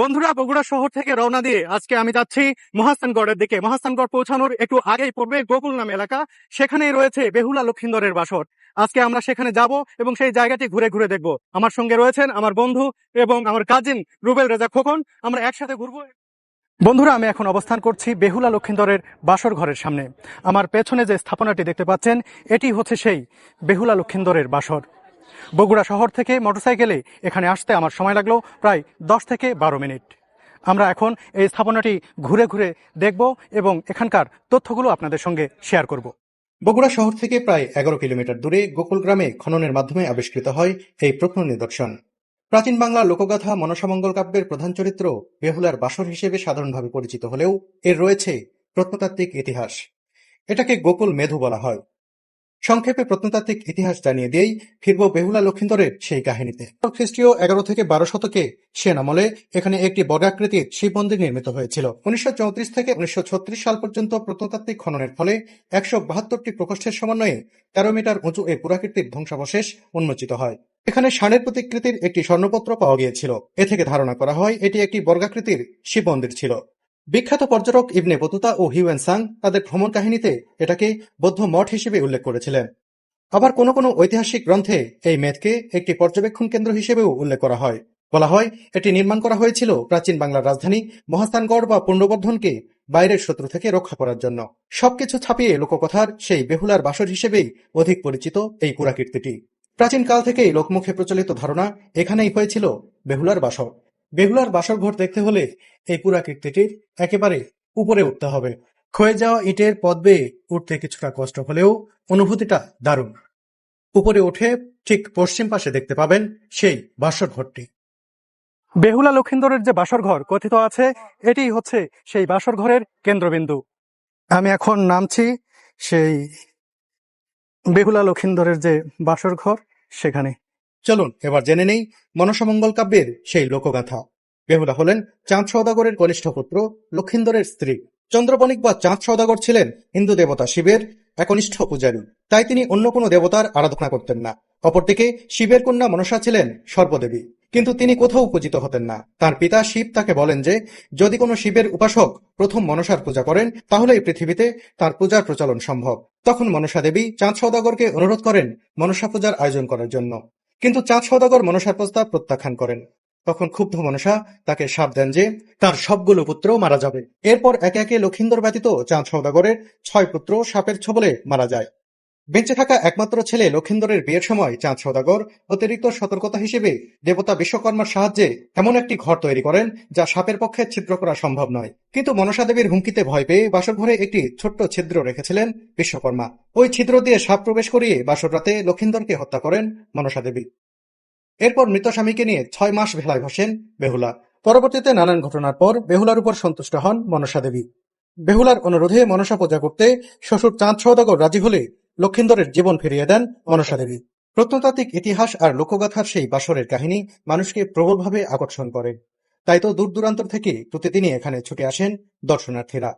বন্ধুরা, বগুড়া শহর থেকে রওনা দিয়ে আজকে আমি যাচ্ছি মহাস্থানগড়ের দিকে। মহাস্থানগড় পৌঁছানোর একটু আগেই পড়বে গোকুল নাম এলাকা, সেখানেই রয়েছে বেহুলা লক্ষিন্দরের বাসর। আজকে আমরা সেখানে যাব এবং সেই জায়গাটি ঘুরে ঘুরে দেখব। আমার সঙ্গে রয়েছেন আমার বন্ধু এবং আমার কাজিন রুবেল রেজা খোকন। আমরা একসাথে ঘুরবো। বন্ধুরা, আমি এখন অবস্থান করছি বেহুলা লক্ষিন্দরের বাসর ঘরের সামনে। আমার পেছনে যে স্থাপনাটি দেখতে পাচ্ছেন, এটি হচ্ছে সেই বেহুলা লক্ষিন্দরের বাসর। বগুড়া শহর থেকে মোটরসাইকেলে এখানে আসতে আমার সময় লাগল প্রায় দশ থেকে বারো মিনিট। আমরা এখন এই স্থাপনাটি ঘুরে ঘুরে দেখব এবং এখানকার তথ্যগুলো আপনাদের সঙ্গে শেয়ার করব। বগুড়া শহর থেকে প্রায় এগারো কিলোমিটার দূরে গোকুল গ্রামে খননের মাধ্যমে আবিষ্কৃত হয় এই প্রত্ন নিদর্শন। প্রাচীন বাংলা লোকগাথা মনসামঙ্গল কাব্যের প্রধান চরিত্র বেহুলার বাসর হিসেবে সাধারণভাবে পরিচিত হলেও এর রয়েছে প্রত্নতাত্ত্বিক ইতিহাস। এটাকে গোকুল মেধু বলা হয়। সংক্ষেপে প্রত্নতাত্ত্বিক ইতিহাস জানিয়ে দিয়েই ফিরব বেহুলা লক্ষিন্দরের সেই কাহিনীতে। খ্রিস্টীয় এগারো থেকে বারো শতকে সেন আমলে এখানে একটি বর্গাকৃতির শিব মন্দির নির্মিত হয়েছিল। উনিশশো চৌত্রিশ থেকে উনিশশো ছত্রিশ সাল পর্যন্ত প্রত্নতাত্ত্বিক খননের ফলে একশো বাহাত্তরটি প্রকোষ্ঠের সমন্বয়ে তেরো মিটার উঁচু এই পুরাকীর্তির ধ্বংসাবশেষ উন্মোচিত হয়। এখানে ষাঁড়ের প্রতিকৃতির একটি স্বর্ণপত্র পাওয়া গিয়েছিল। এ থেকে ধারণা করা হয় এটি একটি বর্গাকৃতির শিব মন্দির ছিল। বিখ্যাত পর্যটক ইবনে বতুতা ও হিউয়েন সাং তাদের ভ্রমণ কাহিনীতে এটাকে বৌদ্ধ মঠ হিসেবে উল্লেখ করেছিলেন। আবার কোনো কোনো ঐতিহাসিক গ্রন্থে এই মেদকে একটি পর্যবেক্ষণ কেন্দ্র হিসেবেও উল্লেখ করা হয়। বলা হয়, এটি নির্মাণ করা হয়েছিল প্রাচীন বাংলার রাজধানী মহাস্থানগড় বা পুণ্ডবর্ধনকে বাইরের শত্রু থেকে রক্ষা করার জন্য। সবকিছু ছাপিয়ে লোককথার সেই বেহুলার বাসর হিসেবেই অধিক পরিচিত এই পুরাকীর্তিটি। প্রাচীন কাল থেকেই লোকমুখে প্রচলিত ধারণা এখানেই হয়েছিল বেহুলার বাসর। বেহুলার বাসর ঘর দেখতে হলে এই পুরাকীর্তিটির একেবারে উপরে উঠতে হবে। ক্ষয়ে যাওয়া ইটের পথ বেয়ে উঠতে কিছুটা কষ্ট হলেও অনুভূতিটা দারুণ। উপরে উঠে ঠিক পশ্চিম পাশে দেখতে পাবেন সেই বাসর ঘরটি। বেহুলা লক্ষিন্দরের যে বাসর ঘর কথিত আছে এটি হচ্ছে সেই বাসর ঘরের কেন্দ্রবিন্দু। আমি এখন নামছি সেই বেহুলা লক্ষিন্দরের যে বাসর ঘর সেখানে। চলুন, এবার জেনে নেই মনসামঙ্গল কাব্যের সেই লোকগাথা। বেহুলা হলেন চাঁদ সৌদাগরের কনিষ্ঠ পুত্র, লক্ষিন্দরের স্ত্রী। চন্দ্রবণিক বা চাঁদ সৌদাগর ছিলেন হিন্দু দেবতা শিবের একনিষ্ঠ পূজারী। তাই তিনি অন্য কোনো দেবতার আরাধনা করতেন না। অপরদিকে শিবের কন্যা মনসা ছিলেন সর্বদেবী। কিন্তু তিনি কোথাও পূজিত হতেন না। তার পিতা শিব তাকে বলেন যে, যদি কোনো শিবের উপাসক প্রথম মনসার পূজা করেন, তাহলে এই পৃথিবীতে তার পূজার প্রচলন সম্ভব। তখন মনসা দেবী চাঁদ সৌদাগরকে অনুরোধ করেন মনসা পূজার আয়োজন করার জন্য। কিন্তু চাঁদ সৌদাগর মনসার প্রস্তাব প্রত্যাখ্যান করেন। তখন ক্ষুব্ধ মনসা তাকে সাপ দেন যে তার সবগুলো পুত্র মারা যাবে। এরপর একে একে লক্ষিন্দর ব্যতীত চাঁদ সৌদাগরের ছয় পুত্র সাপের ছবলে মারা যায়। বেঁচে থাকা একমাত্র ছেলে লক্ষিন্দরের বিয়ের সময় চাঁদ সৌদাগর অতিরিক্ত সতর্কতা হিসেবে দেবতা বিশ্বকর্মার সাহায্যে এমন একটি ঘর তৈরি করেন যা সাপের পক্ষে ছিদ্র করা সম্ভব নয়। কিন্তু মনসা দেবীর হুমকিতে ভয় পেয়ে বাসরঘরে একটি ছোট্ট ছিদ্র রেখেছিলেন বিশ্বকর্মা। ওই ছিদ্র দিয়ে সাপ প্রবেশ করিয়ে বাসর রাতে লক্ষিন্দরকে হত্যা করেন মনসা দেবী। এরপর মৃত স্বামীকে নিয়ে ছয় মাস ভেলায় বসেন বেহুলা। পরবর্তীতে নানান ঘটনার পর বেহুলার উপর সন্তুষ্ট হন মনসা দেবী। বেহুলার অনুরোধে মনসা পূজা করতে শ্বশুর চাঁদ সৌদাগর রাজি হলে লক্ষিন্দরের জীবন ফিরিয়ে দেন মনসা দেবী। প্রত্নতাত্ত্বিক ইতিহাস আর লোকগাথার সেই বাসরের কাহিনী মানুষকে প্রবলভাবে আকর্ষণ করে। তাই তো দূর দূরান্তর থেকে প্রতিদিনই এখানে ছুটে আসেন দর্শনার্থীরা।